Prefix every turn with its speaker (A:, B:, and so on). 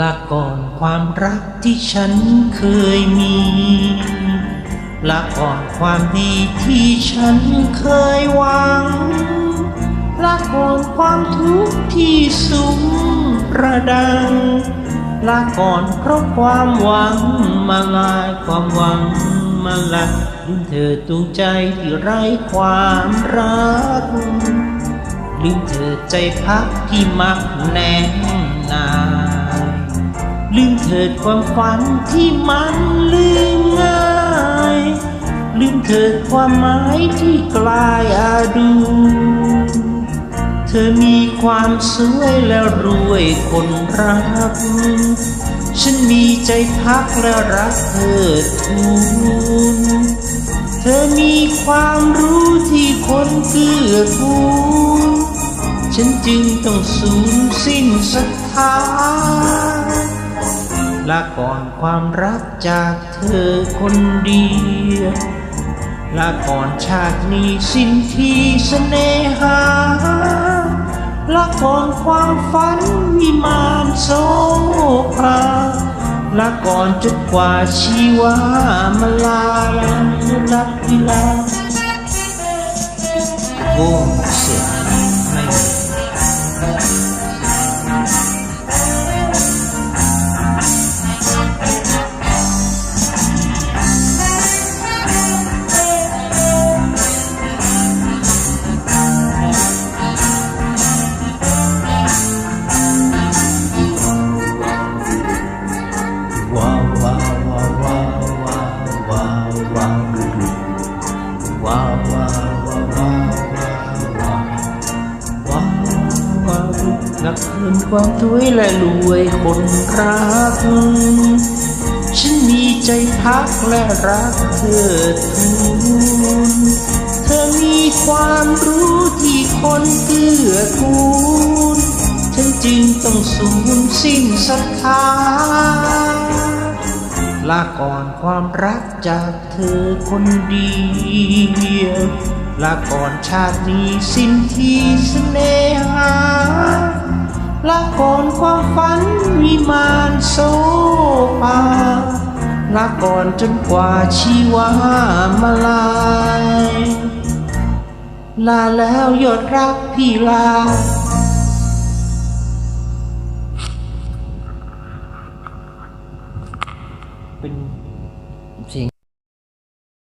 A: ลาก่อนความรักที่ฉันเคยมีลาก่อนความดีที่ฉันเคยหวังลาก่อนความทุกข์ที่สุมประดัง ลาก่อนเพราะความหวังมาลายความหวังมาละลืมเธอดวงใจที่ไร้ความรักลืมเธอใจพักที่มักแน่นนายลืมเถิดความฝันที่มันลืมง่าย ลืมเถิดความหมายที่กลายอาดู เธอมีความสวยและรวยคนรัก ฉันมีใจพักและรักเธอทูลเธอมีความรู้ที่คนเกื้อกูลฉันจึงต้องสูญสิ้นศรัทธาลาก่อนความรักจากเธอคนเดียวลาก่อนชาตินี้สิ้นที่เสน่หา ละครความฝันวิมานโสภาละก่อนจนกว่าชีวามาลาลักกีฬาโอ้เสียไม่ ว้าวว้าวว้าวว้าวว้าวว้าวว้าวว้าวว้าวว้าวว้าวว้าวว้าวว้าวนักเกินความสวยและรวยคนรัก ฉันมีใจพักและรักเธอทูลเธอมีความรู้ที่คนเกื้อกูลฉันจึงต้องสูญสิ้นศรัทธา ลาก่อนความรักจากเธอคนเดียวลาก่อนชาตินี้สิ้นที่เสน่หาลาก่อนความฝันวิมานโซภาลาก่อนจนกว่าชีวามาลาย ลาแล้วยอดรักพี่ลา เป็น